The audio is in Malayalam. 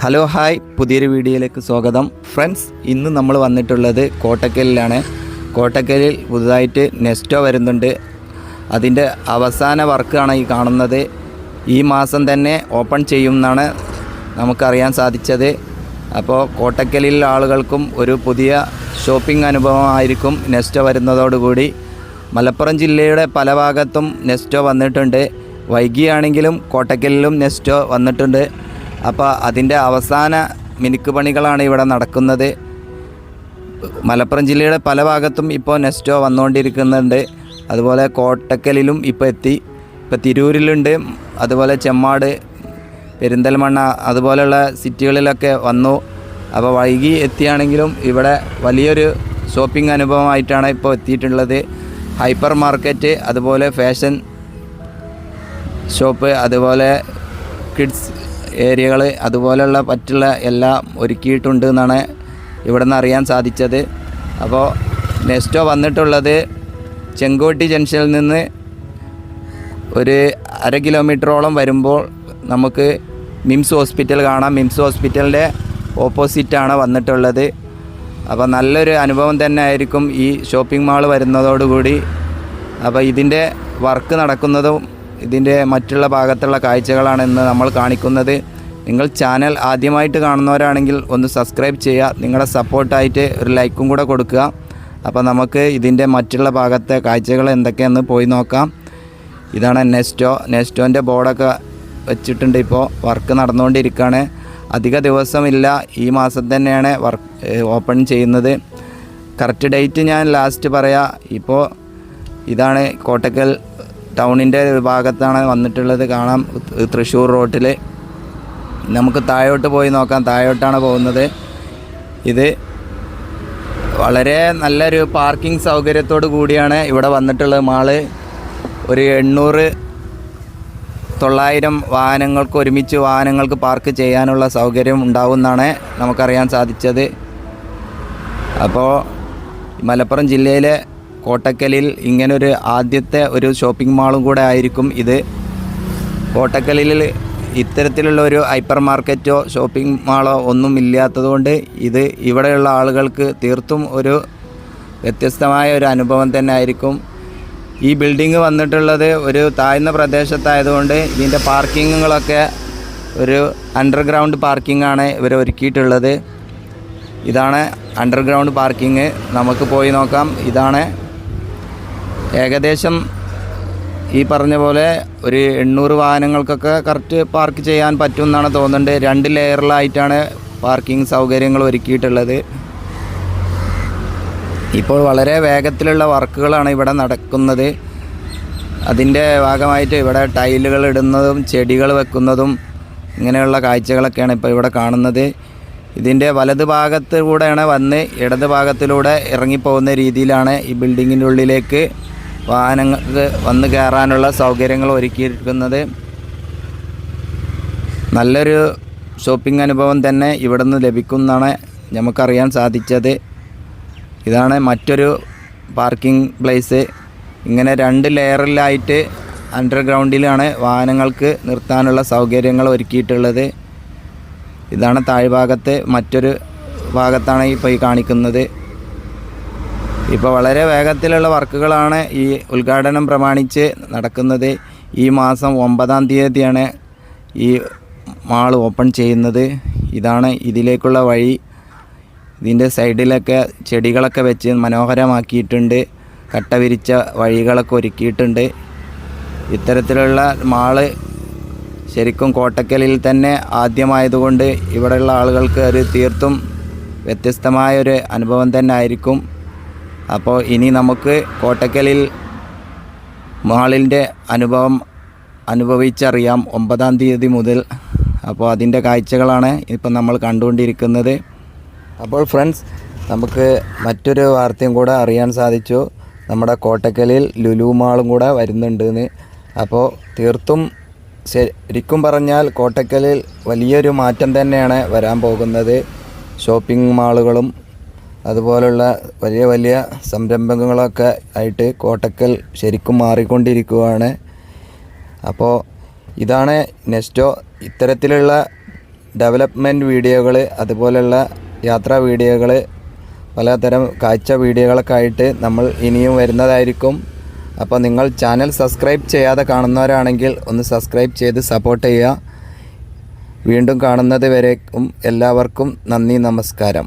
ഹലോ ഹായ് പുതിയൊരു വീഡിയോയിലേക്ക് സ്വാഗതം. ഫ്രണ്ട്സ് ഇന്ന് നമ്മൾ വന്നിട്ടുള്ളത് കോട്ടക്കലിലാണ്. കോട്ടക്കലിൽ പുതുതായിട്ട് നെസ്റ്റോ വരുന്നുണ്ട്. അതിന്റെ അവസാന വർക്കാണ് ഈ കാണുന്നത്. ഈ മാസം തന്നെ ഓപ്പൺ ചെയ്യുമെന്നാണ് നമുക്കറിയാൻ സാധിച്ചത്. അപ്പോൾ കോട്ടക്കലിൽ ആളുകൾക്കും ഒരു പുതിയ ഷോപ്പിംഗ് അനുഭവമായിരിക്കും നെസ്റ്റോ വരുന്നതോടുകൂടി. മലപ്പുറം ജില്ലയുടെ പല ഭാഗത്തും നെസ്റ്റോ വന്നിട്ടുണ്ട്. വൈകിയാണെങ്കിലും കോട്ടക്കലിലും നെസ്റ്റോ വന്നിട്ടുണ്ട്. അപ്പോൾ അതിന്റെ അവസാന മിനുക്ക് പണികളാണ് ഇവിടെ നടക്കുന്നത്. മലപ്പുറം ജില്ലയുടെ പല ഭാഗത്തും ഇപ്പോൾ നെസ്റ്റോ വന്നുകൊണ്ടിരിക്കുന്നുണ്ട്. അതുപോലെ കോട്ടക്കലിലും ഇപ്പോൾ എത്തി. ഇപ്പോൾ തിരൂരിലുണ്ട്. അതുപോലെ ചെമ്മാട് പെരിന്തൽമണ്ണ അതുപോലെയുള്ള സിറ്റികളിലൊക്കെ വന്നു. അപ്പോൾ വൈകി എത്തിയാണെങ്കിലും ഇവിടെ വലിയൊരു ഷോപ്പിംഗ് അനുഭവമായിട്ടാണ് ഇപ്പോൾ എത്തിയിട്ടുള്ളത്. ഹൈപ്പർ മാർക്കറ്റ് അതുപോലെ ഫാഷൻ ഷോപ്പ് അതുപോലെ കിഡ്സ് ഏരിയകൾ അതുപോലെയുള്ള പറ്റുള്ള എല്ലാം ഒരുക്കിയിട്ടുണ്ട് എന്നാണ് ഇവിടെ നിന്ന് അറിയാൻ സാധിച്ചത്. അപ്പോൾ നെസ്റ്റോ വന്നിട്ടുള്ളത് ചെങ്കോട്ടി ജംഗ്ഷനിൽ നിന്ന് ഒരു അര കിലോമീറ്ററോളം വരുമ്പോൾ നമുക്ക് മിംസ് ഹോസ്പിറ്റൽ കാണാം. മിംസ് ഹോസ്പിറ്റലിന്റെ ഓപ്പോസിറ്റാണ് വന്നിട്ടുള്ളത്. അപ്പോൾ നല്ലൊരു അനുഭവം തന്നെ ആയിരിക്കും ഈ ഷോപ്പിംഗ് മാൾ വരുന്നതോടുകൂടി. അപ്പോൾ ഇതിന്റെ വർക്ക് നടക്കുന്നതും ഇതിന്റെ മറ്റുള്ള ഭാഗത്തുള്ള കാഴ്ചകളാണ് ഇന്ന് നമ്മൾ കാണിക്കുന്നത്. നിങ്ങൾ ചാനൽ ആദ്യമായിട്ട് കാണുന്നവരാണെങ്കിൽ ഒന്ന് സബ്സ്ക്രൈബ് ചെയ്യുക. നിങ്ങളുടെ സപ്പോർട്ടായിട്ട് ഒരു ലൈക്കും കൂടെ കൊടുക്കുക. അപ്പോൾ നമുക്ക് ഇതിന്റെ മറ്റുള്ള ഭാഗത്തെ കാഴ്ചകൾ എന്തൊക്കെയെന്ന് പോയി നോക്കാം. ഇതാണ് നെസ്റ്റോ. നെസ്റ്റോന്റെ ബോർഡൊക്കെ വെച്ചിട്ടുണ്ട് ഇപ്പോൾ. വർക്ക് നടന്നുകൊണ്ടിരിക്കുകയാണ്. അധിക ദിവസമില്ല. ഈ മാസം തന്നെയാണ് വർക്ക് ഓപ്പൺ ചെയ്യുന്നത്. കറക്റ്റ് ഡേറ്റ് ഞാൻ ലാസ്റ്റ് പറയാം. ഇപ്പോൾ ഇതാണ് കോട്ടക്കൽ ടൗണിന്റെ ഭാഗത്താണ് വന്നിട്ടുള്ളത്. കാണാം. തൃശ്ശൂർ റോട്ടിൽ നമുക്ക് താഴോട്ട് പോയി നോക്കാം. താഴോട്ടാണ് പോകുന്നത്. ഇത് വളരെ നല്ലൊരു പാർക്കിംഗ് സൗകര്യത്തോടു കൂടിയാണ് ഇവിടെ വന്നിട്ടുള്ളത് മാൾ. ഒരു എണ്ണൂറ് തൊള്ളായിരം വാഹനങ്ങൾക്ക് ഒരുമിച്ച് വാഹനങ്ങൾക്ക് പാർക്ക് ചെയ്യാനുള്ള സൗകര്യം ഉണ്ടാവുമെന്നാണ് നമുക്കറിയാൻ സാധിച്ചത്. അപ്പോൾ മലപ്പുറം ജില്ലയിലെ കോട്ടക്കലിൽ ഇങ്ങനൊരു ആദ്യത്തെ ഒരു ഷോപ്പിംഗ് മാളും കൂടെ ആയിരിക്കും ഇത്. കോട്ടക്കലിൽ ഇത്തരത്തിലുള്ള ഒരു ഹൈപ്പർ മാർക്കറ്റോ ഷോപ്പിംഗ് മാളോ ഒന്നും ഇല്ലാത്തതുകൊണ്ട് ഇത് ഇവിടെയുള്ള ആളുകൾക്ക് തീർത്തും ഒരു വ്യത്യസ്തമായ ഒരു അനുഭവം തന്നെ ആയിരിക്കും. ഈ ബിൽഡിംഗ് വന്നിട്ടുള്ളത് ഒരു താഴ്ന്ന പ്രദേശത്തായതുകൊണ്ട് ഇതിന്റെ പാർക്കിങ്ങുകളൊക്കെ ഒരു അണ്ടർഗ്രൗണ്ട് പാർക്കിംഗ് ആണ് ഇവർ ഒരുക്കിയിട്ടുള്ളത്. ഇതാണ് അണ്ടർഗ്രൗണ്ട് പാർക്കിംഗ് നമുക്ക് പോയി നോക്കാം. ഇതാണ് ഏകദേശം ഈ പറഞ്ഞ പോലെ ഒരു എണ്ണൂറ് വാഹനങ്ങൾക്കൊക്കെ കറക്റ്റ് പാർക്ക് ചെയ്യാൻ പറ്റും എന്നാണ് തോന്നുന്നുണ്ട്. രണ്ട് ലെയറിലായിട്ടാണ് പാർക്കിംഗ് സൗകര്യങ്ങൾ ഒരുക്കിയിട്ടുള്ളത്. ഇപ്പോൾ വളരെ വേഗത്തിലുള്ള വർക്കുകളാണ് ഇവിടെ നടക്കുന്നത്. അതിന്റെ ഭാഗമായിട്ട് ഇവിടെ ടൈലുകൾ ഇടുന്നതും ചെടികൾ വെക്കുന്നതും ഇങ്ങനെയുള്ള കാഴ്ചകളൊക്കെയാണ് ഇപ്പോൾ ഇവിടെ കാണുന്നത്. ഇതിന്റെ വലത് ഭാഗത്ത് കൂടെയാണ് വന്ന് ഇടത് ഭാഗത്തിലൂടെ ഇറങ്ങിപ്പോകുന്ന രീതിയിലാണ് ഈ ബിൽഡിങ്ങിന്റെ ഉള്ളിലേക്ക് വാഹനങ്ങൾക്ക് വന്ന് കയറാനുള്ള സൗകര്യങ്ങൾ ഒരുക്കിയിരിക്കുന്നത് നല്ലൊരു ഷോപ്പിംഗ് അനുഭവം തന്നെ ഇവിടെ നിന്ന് ലഭിക്കുമെന്നാണ് നമുക്കറിയാൻ സാധിച്ചത്. ഇതാണ് മറ്റൊരു പാർക്കിംഗ് പ്ലേസ് ഇങ്ങനെ രണ്ട് ലെയറിലായിട്ട് അണ്ടർഗ്രൗണ്ടിലാണ് വാഹനങ്ങൾക്ക് നിർത്താനുള്ള സൗകര്യങ്ങൾ ഒരുക്കിയിട്ടുള്ളത്. ഇതാണ് താഴ്ഭാഗത്തെ മറ്റൊരു ഭാഗത്താണ് ഇപ്പോൾ ഈ കാണിക്കുന്നത്. ഇപ്പോൾ വളരെ വേഗത്തിലുള്ള വർക്കുകളാണ് ഈ ഉദ്ഘാടനം പ്രമാണിച്ച് നടക്കുന്നത്. ഈ മാസം ഒമ്പതാം തീയതിയാണ് ഈ മാൾ ഓപ്പൺ ചെയ്യുന്നത്. ഇതാണ് ഇതിലേക്കുള്ള വഴി. ഇതിന്റെ സൈഡിലൊക്കെ ചെടികളൊക്കെ വെച്ച് മനോഹരമാക്കിയിട്ടുണ്ട്. കട്ട വിരിച്ച വഴികളൊക്കെ ഒരുക്കിയിട്ടുണ്ട്. ഇത്തരത്തിലുള്ള മാൾ ശരിക്കും കോട്ടക്കലിൽ തന്നെ ആദ്യമായതുകൊണ്ട് ഇവിടെയുള്ള ആളുകൾക്ക് ഒരു തീർത്തും വ്യത്യസ്തമായൊരു അനുഭവം തന്നെ ആയിരിക്കും. അപ്പോൾ ഇനി നമുക്ക് കോട്ടക്കലിൽ മാളിന്റെ അനുഭവം അനുഭവിച്ചറിയാം ഒമ്പതാം തീയതി മുതൽ. അപ്പോൾ അതിന്റെ കാഴ്ചകളാണ് ഇപ്പം നമ്മൾ കണ്ടുകൊണ്ടിരിക്കുന്നത്. അപ്പോൾ ഫ്രണ്ട്സ് നമുക്ക് മറ്റൊരു വാർത്തയും കൂടെ അറിയാൻ സാധിച്ചു. നമ്മുടെ കോട്ടക്കലിൽ ലുലു മാളും കൂടെ വരുന്നുണ്ടെന്ന്. അപ്പോൾ തീർത്തും ശരിക്കും പറഞ്ഞാൽ കോട്ടക്കലിൽ വലിയൊരു മാറ്റം തന്നെയാണ് വരാൻ പോകുന്നത്. ഷോപ്പിംഗ് മാളുകളും അതുപോലുള്ള വലിയ വലിയ സംരംഭങ്ങളൊക്കെ ആയിട്ട് കോട്ടക്കൽ ശരിക്കും മാറിക്കൊണ്ടിരിക്കുകയാണ് അപ്പോൾ ഇതാണ് നെസ്റ്റോ. ഇത്തരത്തിലുള്ള ഡെവലപ്മെന്റ് വീഡിയോകൾ അതുപോലെയുള്ള യാത്രാ വീഡിയോകൾ പലതരം കാഴ്ച വീഡിയോകളൊക്കെ ആയിട്ട് നമ്മൾ ഇനിയും വരുന്നതായിരിക്കും. അപ്പോൾ നിങ്ങൾ ചാനൽ സബ്സ്ക്രൈബ് ചെയ്യാതെ കാണുന്നവരാണെങ്കിൽ ഒന്ന് സബ്സ്ക്രൈബ് ചെയ്ത് സപ്പോർട്ട് ചെയ്യുക. വീണ്ടും കാണുന്നത് വരേക്കും എല്ലാവർക്കും നന്ദി നമസ്കാരം.